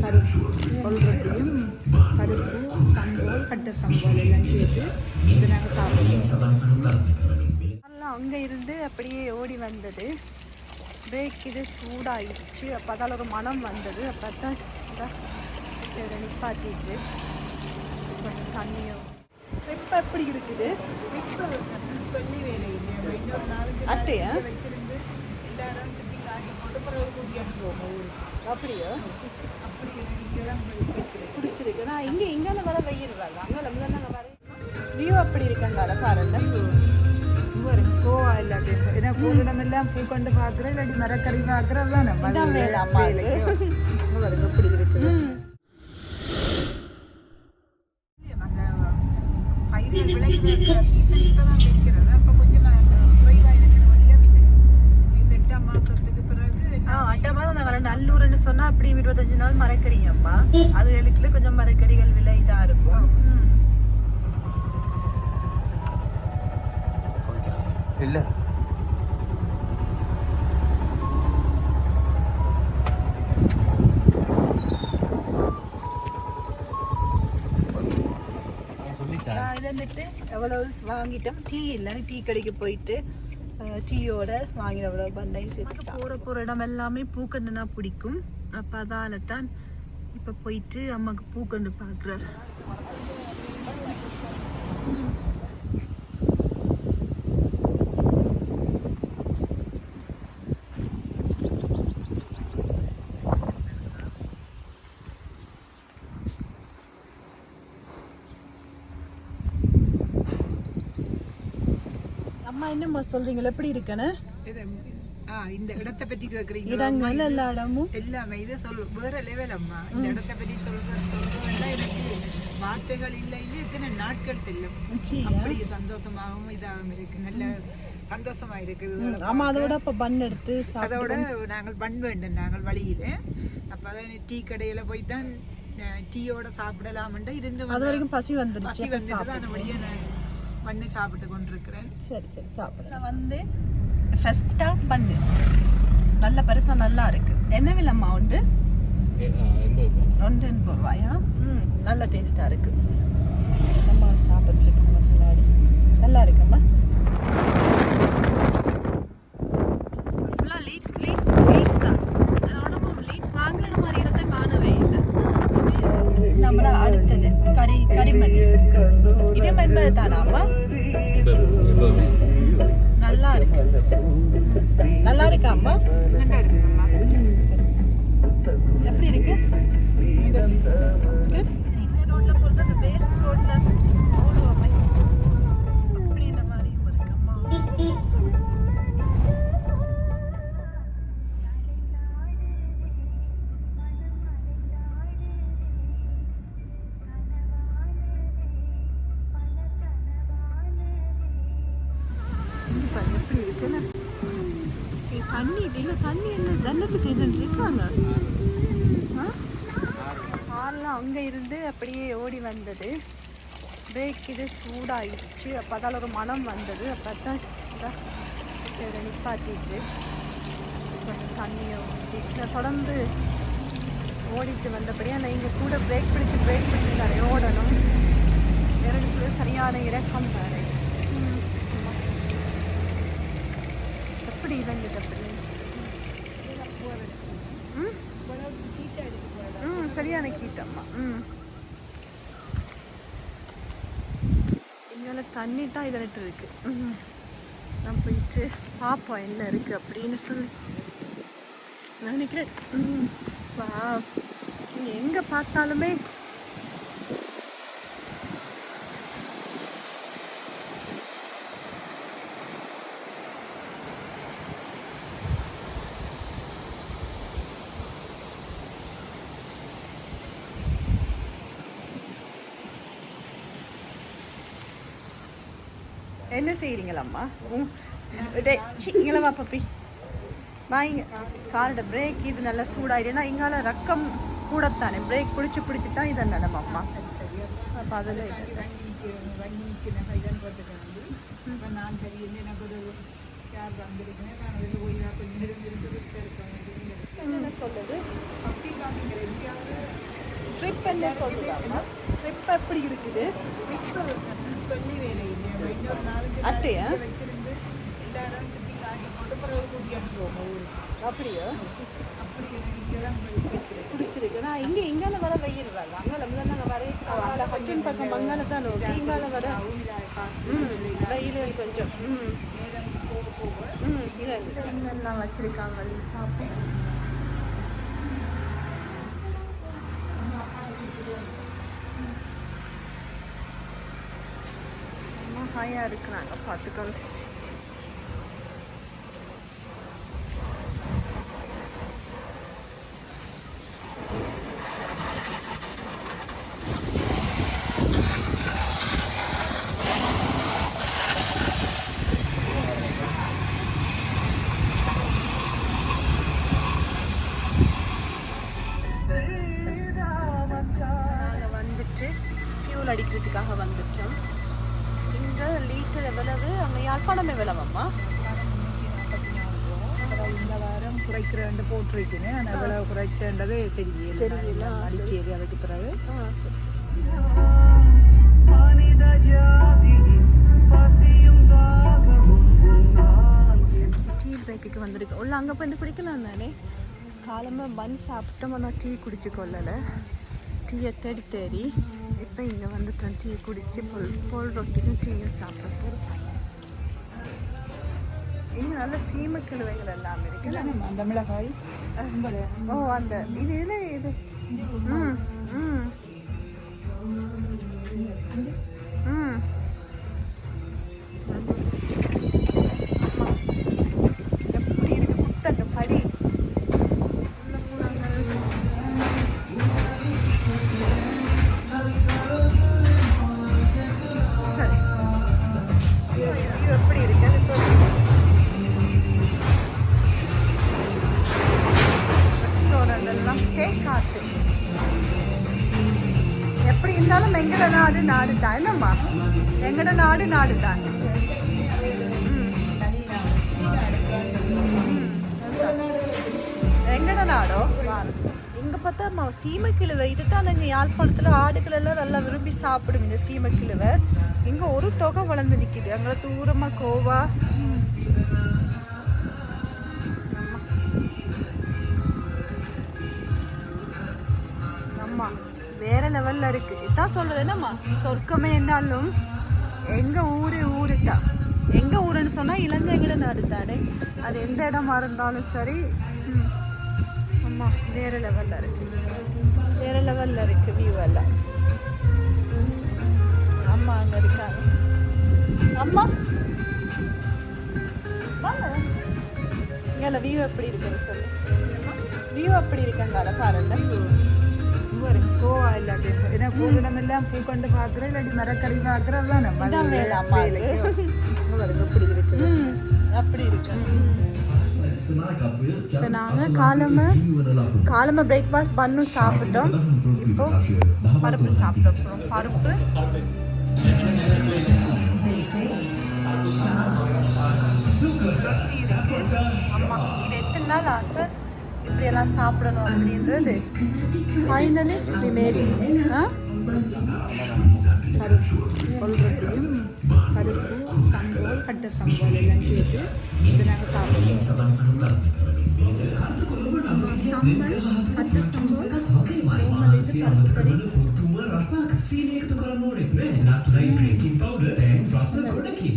பருப்பு கொள்றதையும் பருப்பு சம்போல் கட்டை சம்போல் எல்லாம் சேர்த்து இது நாங்கள் சாப்பிடுவோம் எல்லாம் அங்கே இருந்து அப்படியே ஓடி வந்தது பிரேக் இது சூடாகிடுச்சு அப்போ அதால் ஒரு மனம் வந்தது அப்போ தான் இதை நிப்பாட்டிட்டு கொஞ்சம் தண்ணியும் இப்போ எப்படி இருக்குது சொல்லி வேலை இன்னொரு நாளுக்கு அட்டையா வச்சிருந்து எல்லா போட்டு பிறகு கூட்டிட்டு போவோம் அப்படியா பிடிச்சிருக்கு நான் இங்கே இங்கே வர வரல அங்கே முதல்ல நாங்கள் வர வியூ அப்படி இருக்கு அந்த அழகாரல்ல கோவா இல்லாட்டி ஏன்னா பூவிடமெல்லாம் பூ கொண்டு பார்க்குறேன் இல்லாட்டி மரக்கறி பார்க்குறது தான் நம்ம இப்படி இருக்குது பயிர்கள் விளைகிற சீசன் இப்போ தான் வைக்கிறது அப்போ கொஞ்சம் குறைவாக இருக்கிற வழியாக இந்த எட்டாம் மாதத்துக்கு பிறகு ஆ அட்டமா நாங்கள் அப்படி இருபத்தஞ்சு நாள் மரக்கறிங்க அம்மா. அது எழுத்துல கொஞ்சம் மரக்கறிகள் விலை இதாக இருக்கும். இல்ல. இது வந்துட்டு எவ்வளவு வாங்கிட்டோம்? டீ இல்லைன்னு டீ கடைக்கு போயிட்டு டீயோட வாங்கின எவ்வளோ பண்ணையும் சேர்த்து போகிற போகிற இடம் எல்லாமே பூக்கண்டுனா பிடிக்கும். அப்போ அதால தான் இப்போ போயிட்டு அம்மாவுக்கு பூக்கண்டு பார்க்குறாரு அம்மா என்னம்மா சொல்றீங்களா? எப்படி இருக்கேன்னு? இது ஆ இந்த இடத்தை பற்றி கேட்குறீங்க இடங்கள் எல்லா இடமும் எல்லாமே இதை சொல் வேற லெவல் அம்மா. இந்த இடத்தை பற்றி சொல்ற சொல்றதெல்லாம் எனக்கு வார்த்தைகள் இல்லை. இல்லை இத்தனை நாட்கள் செல்லும். அப்படி சந்தோஷமாகவும் இதாகவும் இருக்கு. நல்ல சந்தோஷமா இருக்குது ஆமா அதோட அப்ப பன் எடுத்து அதோட நாங்கள் பண் வேண்டும். நாங்கள் வழியில. அப்ப அதான் டீ கடையில போய் தான் டீயோட சாப்பிடலாம்ட்டு இருந்து அது வரைக்கும் பசி வந்துருச்சு. பசி வந்துட்டு தான் பண்ணி சாப்பிட்டு கொண்டிருக்கிறேன். சரி சரி சாப்பிடுறேன் வந்து ஃபஸ்ட்டாக பண்ணு. நல்ல பெருசா நல்லா இருக்கு. என்ன விலம்மா உண்டு? ஒன்று எண்பது ரூபாயா? ம் நல்ல டேஸ்ட்டாக இருக்கு. அம்மா சாப்பிட்ருக்காங்க முன்னாடி. நல்லா இருக்கும்மா Thank you. இருக்குன்னு தண்ணி இல்ல தண்ணி என்ன? தண்ணத்துக்கு இதுன்னு இருக்காங்க. கார்லாம் அங்கே இருந்து அப்படியே ஓடி வந்தது. பிரேக் இது சூடாகிடுச்சு அப்போ அதால் ஒரு மனம் வந்தது. அப்போ தான் இதை நிப்பாட்டிட்டு தண்ணியை ஊற்றிட்டு தொடர்ந்து ஓடிட்டு வந்தபடியே ஆனால் இங்கே கூட பிரேக் பிடிச்சி பிரேக் பிடிச்சி நிறைய ஓடணும் இரண்டு சொல்லி சரியான இறக்கம் வேறு ம், ஆமா. எப்படி இறங்குது அப்படி ம்? ம் சரியான கீட்டம்மா. ம். இங்கே தண்ணி தான் இதனிட்டு இருக்கு. ம் நான் போயிட்டு பார்ப்போம் என்ன இருக்குது அப்படின்னு சொல்லி. நான் நினைக்கிறேன் ம் வா. இங்கே எங்கே பார்த்தாலுமே என்ன செய்கிறீங்களம்மா டே சி இங்கே வா பப்பி. வாங்க காரோட பிரேக் இது நல்லா சூடாயிடுனா இங்கால ரக்கம் கூடத்தானே. பிரேக் பிடிச்சி பிடிச்சி தான் இதை நிலமம்மா அப்போ அதில் என்னென்ன சொல்லுது? ட்ரிப் என்ன சொல்லுவாங்க ட்ரிப் எப்படி இருக்குது? சொல்லி வேலை இன்னொரு நாலஞ்சு அட்டையா வச்சிருந்து எல்லாரும் சுற்றி காட்டி பிறகு போவோம் அப்படியா? அப்படி இங்கே தான் பிடிச்சிருக்கு. நான் இங்கே இங்கால வர வெயில் அங்கால முதல்ல நாங்கள் வர அங்கால பக்கம் தான் இங்கால வர ம் வெயில் கொஞ்சம் ம். ம் இல்லை வச்சிருக்காங்க? பார்ப்போம் அம்மா இருக்கிறாங்க. பார்த்துக்கோங்க யாழ்ப்பாணம் எவ்வளவம்மா இந்த வாரம் குறைக்கிறேன் போட்டிருக்கேன் ஆனால் எவ்வளவு குறைச்சேன்றதே தெரியல தெரியல. அடிக்கடி அதுக்கு பிறகு டீ பிரேக்குக்கு வந்திருக்கு. உள்ள அங்கே போய் குடிக்கலாம் தானே காலமாக பன் சாப்பிட்டோம். நான் டீ குடிச்சு கொள்ளலை டீயை தேடி தேடி இப்போ இங்கே வந்துட்டோம். டீ குடிச்சு பொல் பொல் ரொட்டியும் டீயும் சாப்பிட இங்கே நல்ல சீம கிழவைகள் எல்லாம் இருக்குல்ல அந்த மிளகாய்? ஓ அந்த இது இதில் இது. ம். எங்கட நாடு நாடு தான் என்னம்மா எங்கட நாடு நாடு தான் எங்கட நாடோ இங்க பார்த்தா ம சீமக்கிழுவை இதுதான் நாங்கள் யாழ்ப்பாணத்தில் ஆடுகள் எல்லாம் நல்லா விரும்பி சாப்பிடும் இந்த சீமக்கிழுவை இங்க ஒரு தொகை வளர்ந்து நிக்குது அங்கே தூரமா கோவா வேற லெவல்ல இருக்கு. இதான் சொல்றது என்னம்மா? சொர்க்கமே என்னாலும் எங்க ஊரு ஊரு தான் எங்க ஊருன்னு சொன்னா இலங்கைகள நாடு தானே. அது எந்த இடமா இருந்தாலும் சரி. ம். ஆமா வேற லெவல்ல இருக்கு. வேற லெவல்ல இருக்கு வியூ எல்லாம். அம்மா அங்க இருக்காங்க. அம்மா? வாங்க. இங்கே வியூ எப்படி இருக்குன்னு சொல்லு. வியூ அப்படி இருக்கங்கால பாருங்க ஒரு கோவா பூவிடமெல்லாம் பூ கொண்டு பார்க்குறேன் இல்லாட்டி மரக்கறி பார்க்குறது தான் நம்ம வேலை. பாருங்க இப்படி இருக்கு. ம் அப்படி இருக்கு. இப்போ நாங்கள் காலம காலம பிரேக்ஃபாஸ்ட் பண்ணு சாப்பிட்டோம். இப்போ பருப்பு சாப்பிட போகிறோம் பருப்பு. ஆமா இது எத்தனை நாள் ஆசை? இப்படியெல்லாம் சாப்பிடணும் அப்படின்றது. ஃபைனலி வி மேட் ஆ? கொல்றதையும் பருப்பு சம்போல் கட்ட சம்போல் எல்லாம் சேர்த்து இது நாங்கள் சாப்பிடுவோம் டீ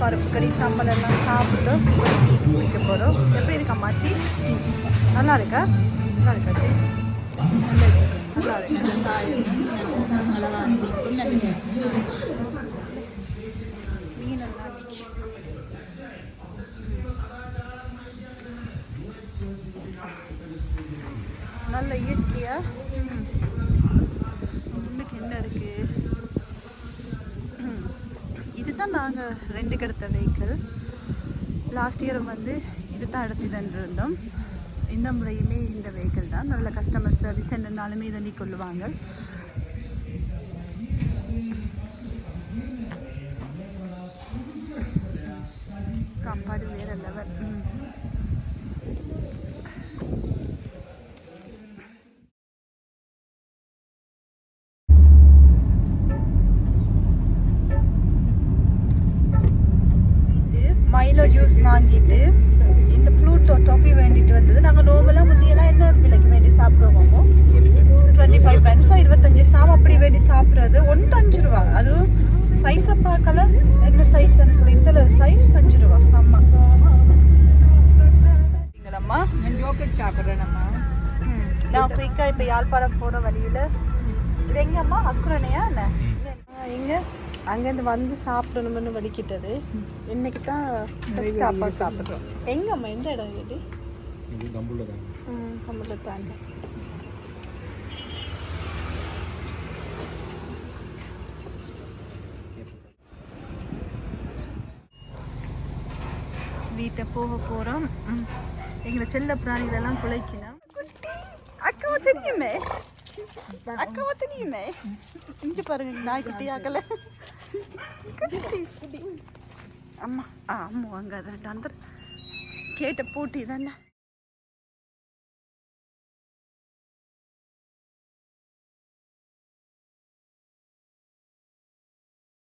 பருப்பு கறி சாம்பார் எல்லாம் சாப்பிட்டு டீ குடிக்க போகிறோம் எப்படி இருக்கா மாச்சி நல்லா இருக்கா நல்லா இருக்கா சி நல்லா இருக்கு மீன் எல்லாம் நல்ல இயற்கையா முன்னுக்கு என்ன இருக்கு ம். தான் நாங்கள் ரெண்டு கிடைத்த வெஹிக்கிள் லாஸ்ட் இயர் வந்து இது தான் எடுத்து இருந்தோம். இந்த முறையுமே இந்த வெஹிக்கிள் தான். நல்ல கஸ்டமர் சர்வீஸ் என்னன்னாலுமே இதை நீ கொள்ளுவாங்க. வாங்கிட்டு இந்த ஃப்ளூட்டோ டொப்பி வேண்டிட்டு வந்தது. நாங்கள் நோம்பெல்லாம் முந்தியெல்லாம் என்ன விலைக்கு வேண்டி சாப்பிடுவோமோ? டுவெண்ட்டி ஃபைவ் பென்ஸோ இருபத்தஞ்சு சாம் அப்படி வேண்டி சாப்பிட்றது. ஒன்று அஞ்சு ரூபா அதுவும் சைஸை பார்க்கல. என்ன சைஸ்ன்னு சொல்லி இந்த சைஸ் அஞ்சு ரூபா. ஆமாம் ஜோக்கெட் சாப்பிட்றேனம்மா. நான் குயிக்காக இப்போ யாழ்ப்பாணம் போகிற வழியில். இது எங்கம்மா? அக்குரணையா என்ன? எங்கே? அங்கேருந்து வந்து சாப்பிடணும்னு வலிக்கிட்டது. இன்னைக்கு தான் ஃபஸ்ட் அப்பா சாப்பிட்றோம் எங்கம்மா எந்த இடம் இது? இது கம்புள்ள தான். கம்மல தாண்டி வீட்டை போக போகிறோம் எங்களை செல்ல பிராணிகளெல்லாம் குலைக்கணும் குட்டி அக்காவை தெரியுமே? அக்காவை தெரியுமே? இங்கே பாருங்க நாய்க்குட்டி குட்டி அம்மா ஆ அம்மா அங்கே அதை அந்த கேட்ட பூட்டி தானே